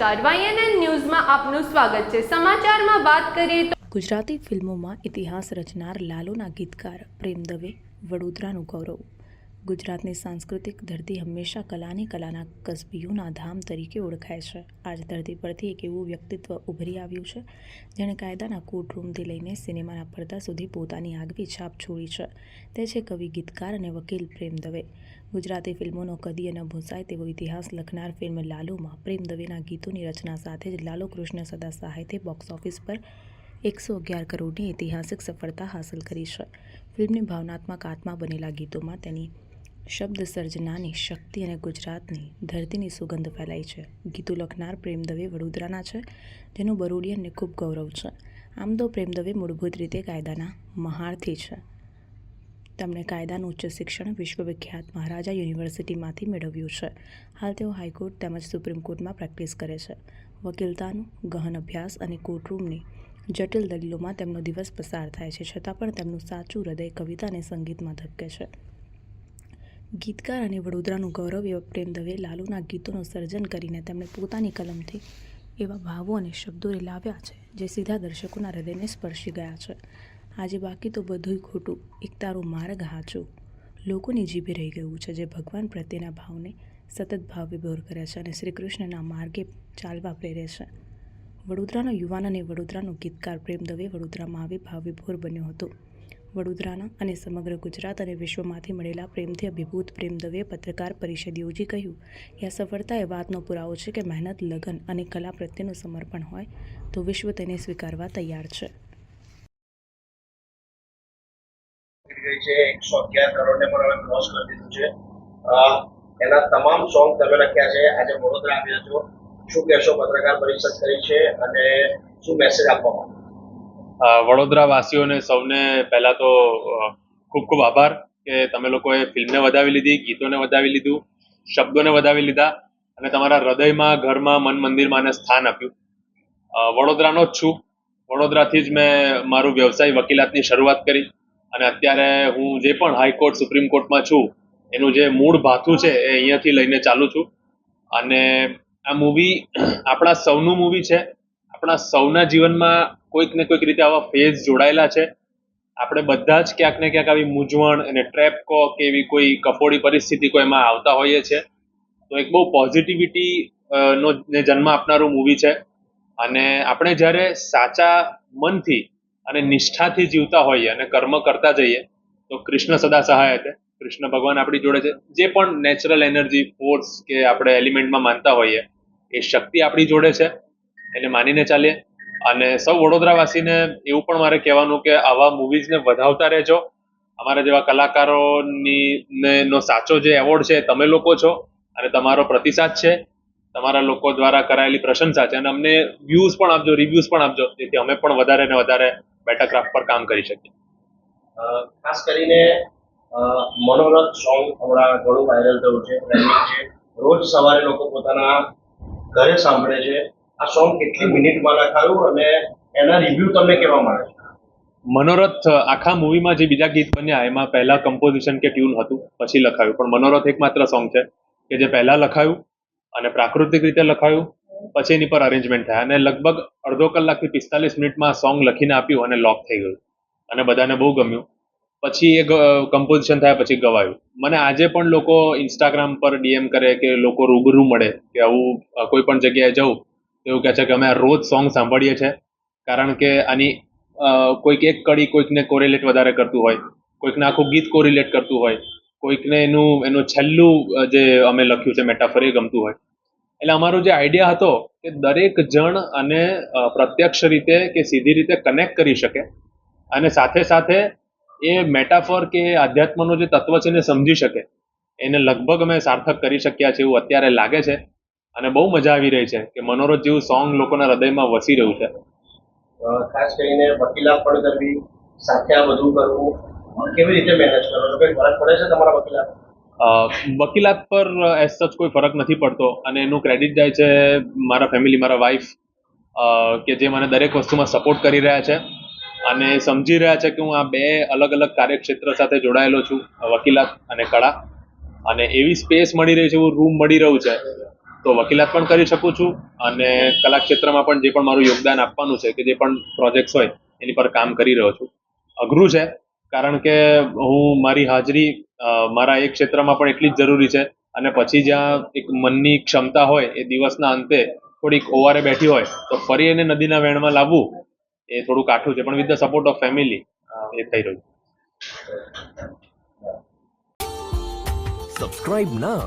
નમસ્કાર. વાયએનએન ન્યૂઝમાં આપનું સ્વાગત છે. સમાચારમાં વાત કરીએ તો ગુજરાતી ફિલ્મોમાં ઇતિહાસ રચનાર લાલોના ગીતકાર પ્રેમ દવે વડોદરાનું ગૌરવ. ગુજરાતની સાંસ્કૃતિક ધરતી હંમેશા કલાની કલાના કસબીઓના ધામ તરીકે ઓળખાય છે. આજ ધરતી પરથી એક એવું વ્યક્તિત્વ ઉભરી આવ્યું છે, જેણે કાયદાના કોર્ટરૂમથી લઈને સિનેમાના પડદા સુધી પોતાની આગવી છાપ છોડી છે. તે છે કવિ, ગીતકાર અને વકીલ પ્રેમ દવે. ગુજરાતી ફિલ્મોનો કદી ન ભૂંસાય તેવો ઇતિહાસ લખનાર ફિલ્મ લાલુમાં પ્રેમ દવેના ગીતોની રચના સાથે જ લાલુ કૃષ્ણ સદા સાહિત્ય બોક્સ ઓફિસ પર એકસો અગિયાર કરોડની ઐતિહાસિક સફળતા હાંસલ કરી છે. ફિલ્મની ભાવનાત્મક આત્મા બનેલા ગીતોમાં તેની શબ્દ સર્જનાની શક્તિ અને ગુજરાતની ધરતીની સુગંધ ફેલાઈ છે. ગીતો લખનાર પ્રેમ દવે વડોદરાના છે. જેનું બરોડિયનને ખૂબ ગૌરવ છે. આમ તો પ્રેમ દવે મૂળભૂત રીતે કાયદાના મહારથી છે. તેમણે કાયદાનું ઉચ્ચ શિક્ષણ વિશ્વવિખ્યાત મહારાજા યુનિવર્સિટીમાંથી મેળવ્યું છે. હાલ તેઓ હાઈકોર્ટ તેમજ સુપ્રીમ કોર્ટમાં પ્રેક્ટિસ કરે છે. વકીલતાનું ગહન અભ્યાસ અને કોર્ટરૂમની જટિલ દલીલોમાં તેમનો દિવસ પસાર થાય છે. છતાં પણ તેમનું સાચું હૃદય કવિતા અને સંગીતમાં ધબકે છે. ગીતકાર અને વડોદરાનું ગૌરવ એવા પ્રેમ દવે લાલુના ગીતોનું સર્જન કરીને તેમણે પોતાની કલમથી એવા ભાવો અને શબ્દો લાવ્યા છે, જે સીધા દર્શકોના હૃદયને સ્પર્શી ગયા છે. આજે બાકી તો બધુંય ખોટું એક તારું માર્ગ હાચું. લોકોની જીભે રહી ગયું છે, જે ભગવાન પ્રત્યેના ભાવને સતત ભાવ વિભોર કરે છે અને શ્રી કૃષ્ણના માર્ગે ચાલવા પ્રેરે છે. વડોદરાનો યુવાન અને વડોદરાનો ગીતકાર પ્રેમ દવે વડોદરામાં આવી ભાવ વિભોર બન્યો હતો. વડોદરાના અને સમગ્ર ગુજરાત અને વિશ્વમાંથી મળેલા પ્રેમથી અભિભૂત પ્રેમ દવે પત્રકાર પરિષદ યોજી કહ્યું કે આ સફળતા એ વાતનો પુરાવો છે કે મહેનત, લગન અને કલા પ્રત્યેનું સમર્પણ હોય તો વિશ્વ તેને સ્વીકારવા તૈયાર છે. એના તમામ સોંગ તમે લખ્યા છે. આજે વડોદરા આવ્યા છો. શું કહેશો પત્રકાર પરિષદ કરી છે અને શું મેસેજ આપવા માંગો વડોદરા વાસીઓને સૌને પહેલા તો ખૂબ ખૂબ આભાર કે તમે લોકોએ ફિલ્મને વધાવી લીધી, ગીતોને વધાવી લીધું, શબ્દોને વધાવી લીધા અને તમારા હૃદયમાં, ઘરમાં, મન મંદિરમાં સ્થાન આપ્યું. વડોદરાનો જ છું. વડોદરાથી જ મેં મારું વ્યવસાય વકીલાતની શરૂઆત કરી અને અત્યારે હું જે પણ હાઈકોર્ટ સુપ્રીમ કોર્ટમાં છું, એનું જે મૂળ ભાથું છે એ અહીંયાથી લઈને ચાલુ છું. અને આ મૂવી આપણા સૌનું મૂવી છે. આપણા સૌના જીવનમાં કોઈક ને કોઈક રીતે આવા ફેઝ જોડાયેલા છે. આપણે બધા જ ક્યાંક ને ક્યાંક આવી મૂંઝવણ અને ટ્રેપ કો કે એવી કોઈ કફોડી પરિસ્થિતિ કોઈ એમાં આવતા હોઈએ છે. તો એક બહુ પોઝિટિવિટી નો ને જન્મ આપનારું મૂવી છે. અને આપણે જ્યારે સાચા મનથી અને નિષ્ઠાથી જીવતા હોઈએ અને કર્મ કરતા જઈએ, તો કૃષ્ણ સદા સહાય છે. કૃષ્ણ ભગવાન આપણી જોડે છે. જે પણ નેચરલ એનર્જી ફોર્સ કે આપણે એલિમેન્ટમાં માનતા હોઈએ, એ શક્તિ આપણી જોડે છે. એને માનીને ચાલીએ. અને સૌ વડોદરાવાસીને એવું પણ મારે કહેવાનું કે આવા મૂવીઝને વધાવતા રહેજો. અમારા જેવા કલાકારોની ને સાચો જે એવોર્ડ છે, તમે લોકો છો અને તમારો પ્રતિસાદ છે. તમારા લોકો દ્વારા કરાયેલી પ્રશંસા છે અને અમને વ્યૂઝ પણ આપજો રિવ્યૂઝ પણ આપજો, જેથી અમે પણ વધારે ને વધારે બેટર ક્રાફ્ટ પર કામ કરી શકીએ. ખાસ કરીને મનોરથ સોંગ હમણાં ઘણું વાયરલ થયું છે. રોજ સવારે લોકો પોતાના ઘરે સાંભળે છે. આ સોંગ કેટલી મિનિટમાં લખાયું અને એના રિવ્યુ તમને કેવા મળે મનોરથ આખા મૂવીમાં જે બીજા ગીત બન્યા, એમાં પહેલા કમ્પોઝિશન કે ટ્યુન હતું, પછી લખાયું. પણ મનોરથ એકમાત્ર સોંગ છે, કે જે પહેલા લખાયું અને પ્રાકૃતિક રીતે લખાયું, પછી એની પર અરેન્જમેન્ટ થયા. અને લગભગ અડધો કલાકથી પિસ્તાલીસ મિનિટમાં સોંગ લખીને આપ્યું અને લોક થઈ ગયું. અને બધાને બહુ ગમ્યું. પછી એ કમ્પોઝિશન થયા, પછી ગવાયું. મને આજે પણ લોકો ઇન્સ્ટાગ્રામ પર ડીએમ કરે કે લોકો રૂબરૂ મળે, કે આવું કોઈ પણ જગ્યાએ જવું. એવું કહે છે કે અમે રોજ સોંગ સાંભળીએ છીએ કારણ કે આની કોઈક એક કડી કોઈકને કોરિલેટ વધારે કરતું હોય, કોઈકને આખું ગીત કોરિલેટ કરતું હોય, કોઈકને એનું એનું છેલ્લું જે અમે લખ્યું છે મેટાફર એ ગમતું હોય. એટલે અમારો જે આઈડિયા હતો કે દરેક જણ અને પ્રત્યક્ષ રીતે કે સીધી રીતે કનેક્ટ કરી શકે અને સાથે સાથે એ મેટાફર કે આધ્યાત્મનો જે તત્વ છે એને સમજી શકે. એને લગભગ અમે સાર્થક કરી શક્યા છે એવું અત્યારે લાગે છે. અને બહુ મજા આવી રહી છે કે મનોરથ જેવું સોંગ લોકોના હૃદયમાં વસી રહ્યું છે. ખાસ કરીને વકીલાત પણ કરવી સાથે આ બધું કરવું કેવી રીતે મેનેજ કરો છો કઈ ફરક પડે છે તમારા વકીલાત વકીલાત પર એઝ સચ કોઈ ફરક નથી પડતો અને એનું ક્રેડિટ જાય છે મારા ફેમિલી મારા વાઈફ કે જે મને દરેક વસ્તુમાં સપોર્ટ કરી રહ્યા છે. અને સમજી રહ્યા છે કે હું આ બે અલગ અલગ કાર્યક્ષેત્ર સાથે જોડાયેલો છું વકીલાત અને કળા. અને એવી સ્પેસ મળી રહી છે એવું રૂમ મળી રહ્યું છે. તો વકીલાત પણ કરી શકું છું અને કલા ક્ષેત્રમાં પણ જે પણ મારું યોગદાન આપવાનું છે કે જે પણ પ્રોજેક્ટ્સ હોય, એની પર કામ કરી રહ્યો છું. અઘરું છે, કારણ કે હું મારી હાજરી મારા એ ક્ષેત્રમાં પણ એટલી જ જરૂરી છે અને પછી જ્યાં એક મનની ક્ષમતા હોય, એ દિવસના અંતે થોડીક ઓવારે બેઠી હોય, તો ફરી એને નદીના વેણમાં લાવવું, એ થોડું કાઠું છે. પણ with the support of family એ થઈ રહ્યું Subscribe now